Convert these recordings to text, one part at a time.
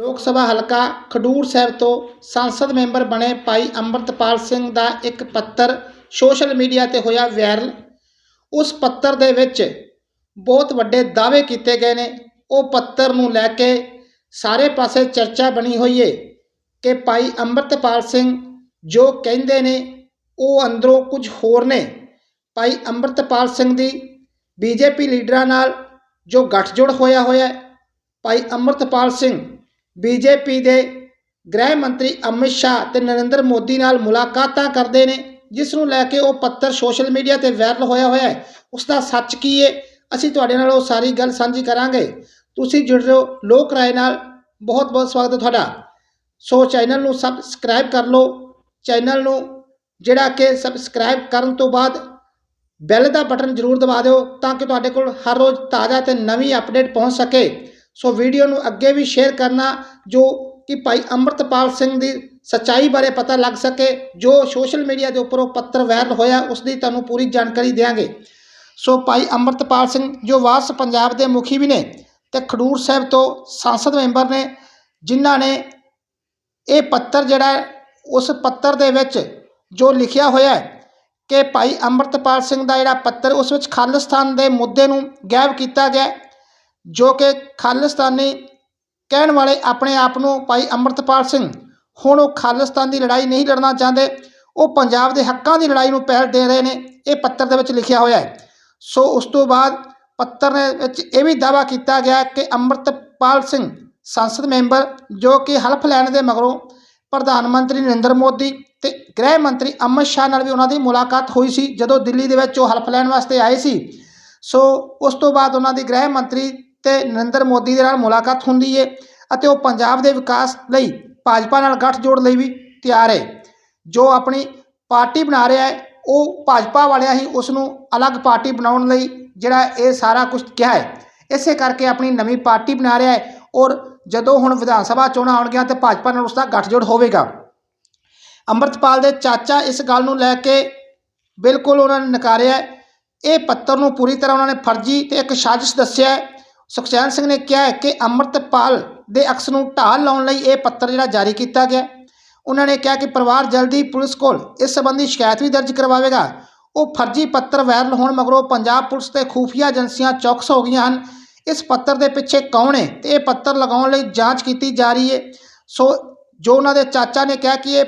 ਲੋਕ ਸਭਾ ਹਲਕਾ ਖਡੂਰ ਸਾਹਿਬ ਤੋਂ ਸੰਸਦ ਮੈਂਬਰ ਬਣੇ ਭਾਈ ਅੰਮ੍ਰਿਤਪਾਲ ਸਿੰਘ ਦਾ ਇੱਕ ਪੱਤਰ ਸੋਸ਼ਲ ਮੀਡੀਆ ਤੇ ਹੋਇਆ ਵਾਇਰਲ। ਉਸ ਪੱਤਰ ਦੇ ਵਿੱਚ ਬਹੁਤ ਵੱਡੇ ਦਾਅਵੇ ਕੀਤੇ ਗਏ ਨੇ। ਉਹ ਪੱਤਰ ਨੂੰ ਲੈ ਕੇ ਸਾਰੇ ਪਾਸੇ ਚਰਚਾ ਬਣੀ ਹੋਈ ਏ ਕਿ ਭਾਈ ਅੰਮ੍ਰਿਤਪਾਲ ਸਿੰਘ ਜੋ ਕਹਿੰਦੇ ਨੇ, ਉਹ ਅੰਦਰੋਂ ਕੁਝ ਹੋਰ ਨੇ। ਭਾਈ ਅੰਮ੍ਰਿਤਪਾਲ ਸਿੰਘ ਦੀ ਬੀਜੇਪੀ ਲੀਡਰਾਂ ਨਾਲ ਜੋ ਗੱਠਜੋੜ ਹੋਇਆ ਹੋਇਆ ਭਾਈ ਅੰਮ੍ਰਿਤਪਾਲ ਸਿੰਘ ਬੀਜੇਪੀ ਦੇ ਗ੍ਰਹਿ ਮੰਤਰੀ ਅਮਿਤ ਸ਼ਾਹ ਤੇ ਨਰਿੰਦਰ ਮੋਦੀ ਨਾਲ ਮੁਲਾਕਾਤਾਂ ਕਰਦੇ ਨੇ, ਜਿਸ ਨੂੰ ਲੈ ਕੇ ਉਹ ਪੱਤਰ ਸੋਸ਼ਲ ਮੀਡੀਆ ਤੇ ਵਾਇਰਲ ਹੋਇਆ ਹੋਇਆ ਹੈ। ਉਸ ਦਾ ਸੱਚ ਕੀ ਹੈ ਅਸੀਂ ਤੁਹਾਡੇ ਨਾਲ ਉਹ ਸਾਰੀ ਗੱਲ ਸਾਂਝੀ ਕਰਾਂਗੇ। ਤੁਸੀਂ ਜੁੜ ਰਹੇ ਹੋ ਲੋਕ ਰਾਏ ਨਾਲ। ਬਹੁਤ ਬਹੁਤ ਸਵਾਗਤ ਹੈ ਤੁਹਾਡਾ। ਸੋ ਚੈਨਲ ਨੂੰ ਸਬਸਕ੍ਰਾਈਬ ਕਰ ਲਓ। ਚੈਨਲ ਨੂੰ ਜਿਹੜਾ ਕਿ ਸਬਸਕ੍ਰਾਈਬ ਕਰਨ ਤੋਂ ਬਾਅਦ ਬੈਲ ਦਾ ਬਟਨ ਜ਼ਰੂਰ ਦਬਾ ਦਿਓ ਤਾਂ ਕਿ ਤੁਹਾਡੇ ਕੋਲ ਹਰ ਰੋਜ਼ ਤਾਜ਼ਾ ਤੇ ਨਵੀਂ ਅਪਡੇਟ ਪਹੁੰਚ ਸਕੇ। ਸੋ ਵੀਡੀਓ ਨੂੰ ਅੱਗੇ ਵੀ ਸ਼ੇਅਰ ਕਰਨਾ, ਜੋ ਕਿ ਭਾਈ ਅੰਮ੍ਰਿਤਪਾਲ ਸਿੰਘ ਦੀ ਸੱਚਾਈ ਬਾਰੇ ਪਤਾ ਲੱਗ ਸਕੇ, ਜੋ ਸੋਸ਼ਲ ਮੀਡੀਆ ਦੇ ਉੱਪਰ ਉਹ ਪੱਤਰ ਵਾਇਰਲ ਹੋਇਆ ਉਸ ਦੀ ਤੁਹਾਨੂੰ ਪੂਰੀ ਜਾਣਕਾਰੀ ਦੇਵਾਂਗੇ ਸੋ ਭਾਈ ਅੰਮ੍ਰਿਤਪਾਲ ਸਿੰਘ, ਜੋ ਵਾਰਸ ਪੰਜਾਬ ਦੇ ਮੁਖੀ ਵੀ ਨੇ ਤੇ ਖਡੂਰ ਸਾਹਿਬ ਤੋਂ ਸੰਸਦ ਮੈਂਬਰ ਨੇ, ਜਿਨ੍ਹਾਂ ਨੇ ਇਹ ਪੱਤਰ ਜਿਹੜਾ ਉਸ ਪੱਤਰ ਦੇ ਵਿੱਚ ਜੋ ਲਿਖਿਆ ਹੋਇਆ ਹੈ ਕਿ ਭਾਈ ਅੰਮ੍ਰਿਤਪਾਲ ਸਿੰਘ ਦਾ ਜਿਹੜਾ ਪੱਤਰ ਉਸ ਵਿੱਚ ਖਾਲਿਸਤਾਨ ਦੇ ਮੁੱਦੇ ਨੂੰ ਗਾਇਬ ਕੀਤਾ ਗਿਆ ਜੋ ਕਿ ਖਾਲਿਸਤਾਨੀ ਕਹਿਣ ਵਾਲੇ ਆਪਣੇ ਆਪ ਨੂੰ ਭਾਈ ਅੰਮ੍ਰਿਤਪਾਲ ਸਿੰਘ, ਹੁਣ ਉਹ ਖਾਲਿਸਤਾਨ ਦੀ ਲੜਾਈ ਨਹੀਂ ਲੜਨਾ ਚਾਹੁੰਦੇ, ਉਹ ਪੰਜਾਬ ਦੇ ਹੱਕਾਂ ਦੀ ਲੜਾਈ ਨੂੰ ਪਹਿਲ ਦੇ ਰਹੇ ਨੇ, ਇਹ ਪੱਤਰ ਦੇ ਵਿੱਚ ਲਿਖਿਆ ਹੋਇਆ ਹੈ। ਸੋ ਉਸ ਤੋਂ ਬਾਅਦ ਪੱਤਰ ਦੇ ਵਿੱਚ ਇਹ ਵੀ ਦਾਅਵਾ ਕੀਤਾ ਗਿਆ ਕਿ ਅੰਮ੍ਰਿਤਪਾਲ ਸਿੰਘ ਸੰਸਦ ਮੈਂਬਰ, ਜੋ ਕਿ ਹਲਫ ਲੈਣ ਦੇ ਮਗਰੋਂ ਪ੍ਰਧਾਨ ਮੰਤਰੀ ਨਰਿੰਦਰ ਮੋਦੀ ਤੇ ਗ੍ਰਹਿ ਮੰਤਰੀ ਅਮਿਤ ਸ਼ਾਹ ਨਾਲ ਵੀ ਉਹਨਾਂ ਦੀ ਮੁਲਾਕਾਤ ਹੋਈ ਸੀ, ਜਦੋਂ ਦਿੱਲੀ ਦੇ ਵਿੱਚ ਉਹ ਹਲਫ ਲੈਣ ਵਾਸਤੇ ਆਏ ਸੀ। ਸੋ ਉਸ ਤੋਂ ਬਾਅਦ ਉਹਨਾਂ ਦੀ ਗ੍ਰਹਿ ਮੰਤਰੀ ਤੇ ਨਰਿੰਦਰ ਮੋਦੀ ਦੇ ਨਾਲ ਮੁਲਾਕਾਤ ਹੁੰਦੀ ਹੈ ਅਤੇ ਉਹ ਪੰਜਾਬ ਦੇ ਵਿਕਾਸ ਲਈ ਭਾਜਪਾ ਨਾਲ ਗੱਠਜੋੜ ਲਈ ਵੀ ਤਿਆਰ ਹੈ ਜੋ ਆਪਣੀ ਪਾਰਟੀ ਬਣਾ ਰਿਹਾ ਹੈ ਉਹ ਭਾਜਪਾ ਵਾਲਿਆਂ ਹੀ ਉਸ ਨੂੰ ਅਲੱਗ ਪਾਰਟੀ ਬਣਾਉਣ ਲਈ ਜਿਹੜਾ ਇਹ ਸਾਰਾ ਕੁਝ ਕਿਹਾ ਹੈ ਇਸੇ ਕਰਕੇ ਆਪਣੀ ਨਵੀਂ ਪਾਰਟੀ ਬਣਾ ਰਿਹਾ ਹੈ ਔਰ ਜਦੋਂ ਹੁਣ ਵਿਧਾਨ ਸਭਾ ਚੋਣਾਂ ਆਉਣਗੀਆਂ ਤੇ ਭਾਜਪਾ ਨਾਲ ਉਸ ਦਾ ਗੱਠਜੋੜ ਹੋਵੇਗਾ। ਅੰਮ੍ਰਿਤਪਾਲ ਦੇ ਚਾਚਾ ਇਸ ਗੱਲ ਨੂੰ ਲੈ ਕੇ ਬਿਲਕੁਲ ਉਹਨਾਂ ਨੇ ਨਕਾਰਿਆ ਇਹ ਪੱਤਰ ਨੂੰ ਪੂਰੀ ਤਰ੍ਹਾਂ ਉਹਨਾਂ ਨੇ ਫਰਜ਼ੀ ਤੇ ਇੱਕ ਸਾਜ਼ਿਸ਼ ਦੱਸਿਆ ਸੁਖਚੈਨ ਸਿੰਘ ਨੇ ਕਿਹਾ ਕਿ ਅੰਮ੍ਰਿਤਪਾਲ ਦੇ ਅਕਸ ਨੂੰ ਢਾਲ ਲਾਉਣ ਲਈ ਇਹ ਪੱਤਰ ਜਿਹੜਾ ਜਾਰੀ ਕੀਤਾ ਗਿਆ ਉਹਨਾਂ ਨੇ ਕਿਹਾ ਕਿ ਪਰਿਵਾਰ ਜਲਦੀ ਪੁਲਿਸ ਕੋਲ ਇਸ ਸੰਬੰਧੀ ਸ਼ਿਕਾਇਤ ਵੀ ਦਰਜ ਕਰਵਾਵੇਗਾ। ਉਹ ਫਰਜ਼ੀ ਪੱਤਰ ਵਾਇਰਲ ਹੋਣ ਮਗਰੋਂ ਪੰਜਾਬ ਪੁਲਿਸ ਤੇ ਖੂਫੀਆ ਏਜੰਸੀਆਂ ਚੌਕਸ ਹੋ ਗਈਆਂ ਹਨ। ਇਸ ਪੱਤਰ ਦੇ ਪਿੱਛੇ ਕੌਣ ਹੈ ਤੇ ਇਹ ਪੱਤਰ ਲਗਾਉਣ ਲਈ ਜਾਂਚ ਕੀਤੀ ਜਾ ਰਹੀ ਹੈ। ਸੋ ਜੋ ਉਹਨਾਂ ਦੇ ਚਾਚਾ ਨੇ ਕਿਹਾ ਕਿ ਇਹ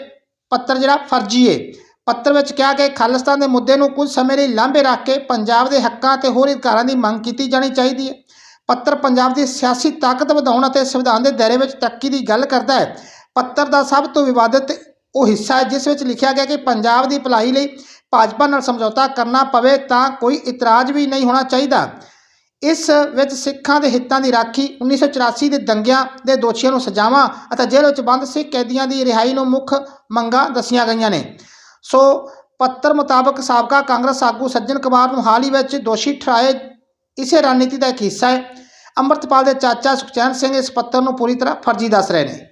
ਪੱਤਰ ਜਿਹੜਾ ਫਰਜ਼ੀ ਹੈ, ਪੱਤਰ ਵਿੱਚ ਕਿਹਾ ਕਿ ਖਾਲਿਸਤਾਨ ਦੇ ਮੁੱਦੇ ਨੂੰ ਕੁਝ ਸਮੇਂ ਲਈ ਲਾਂਭੇ ਰੱਖ ਕੇ ਪੰਜਾਬ ਦੇ ਹੱਕਾਂ ਤੇ ਹੋਰ ਅਧਿਕਾਰਾਂ ਦੀ ਮੰਗ ਕੀਤੀ ਜਾਣੀ ਚਾਹੀਦੀ ਹੈ। ਪੱਤਰ ਪੰਜਾਬ ਦੀ ਸਿਆਸੀ ਤਾਕਤ ਵਧਾਉਣ ਅਤੇ ਸੰਵਿਧਾਨ ਦੇ ਦਾਇਰੇ ਵਿੱਚ ਤਰੱਕੀ ਦੀ ਗੱਲ ਕਰਦਾ ਹੈ। ਪੱਤਰ ਦਾ ਸਭ ਤੋਂ ਵਿਵਾਦਿਤ ਉਹ ਹਿੱਸਾ ਹੈ, ਜਿਸ ਵਿੱਚ ਲਿਖਿਆ ਗਿਆ ਕਿ ਪੰਜਾਬ ਦੀ ਭਲਾਈ ਲਈ ਭਾਜਪਾ ਨਾਲ ਸਮਝੌਤਾ ਕਰਨਾ ਪਵੇ ਤਾਂ ਕੋਈ ਇਤਰਾਜ਼ ਵੀ ਨਹੀਂ ਹੋਣਾ ਚਾਹੀਦਾ। ਇਸ ਵਿੱਚ ਸਿੱਖਾਂ ਦੇ ਹਿੱਤਾਂ ਦੀ ਰਾਖੀ 1984 ਦੇ ਦੰਗਿਆਂ ਦੇ ਦੋਸ਼ੀਆਂ ਨੂੰ ਸਜ਼ਾਵਾਂ ਅਤੇ ਜੇਲ੍ਹ ਵਿੱਚ ਬੰਦ ਸਿੱਖ ਕੈਦੀਆਂ ਦੀ ਰਿਹਾਈ ਨੂੰ ਮੁੱਖ ਮੰਗਾਂ ਦੱਸੀਆਂ ਗਈਆਂ ਨੇ। ਸੋ ਪੱਤਰ ਮੁਤਾਬਕ ਸਾਬਕਾ ਕਾਂਗਰਸ ਆਗੂ ਸੱਜਣ ਕੁਮਾਰ ਨੂੰ ਹਾਲ ਹੀ ਵਿੱਚ ਦੋਸ਼ੀ ਠਹਿਰਾਏ ਇਸੇ ਰਣਨੀਤੀ ਦਾ ਇੱਕ ਹਿੱਸਾ ਹੈ। ਅੰਮ੍ਰਿਤਪਾਲ ਦੇ ਚਾਚਾ ਸੁਖਚੈਨ ਸਿੰਘ ਇਸ ਪੱਤਰ ਨੂੰ ਪੂਰੀ ਤਰ੍ਹਾਂ ਫਰਜ਼ੀ ਦੱਸ ਰਹੇ ਨੇ।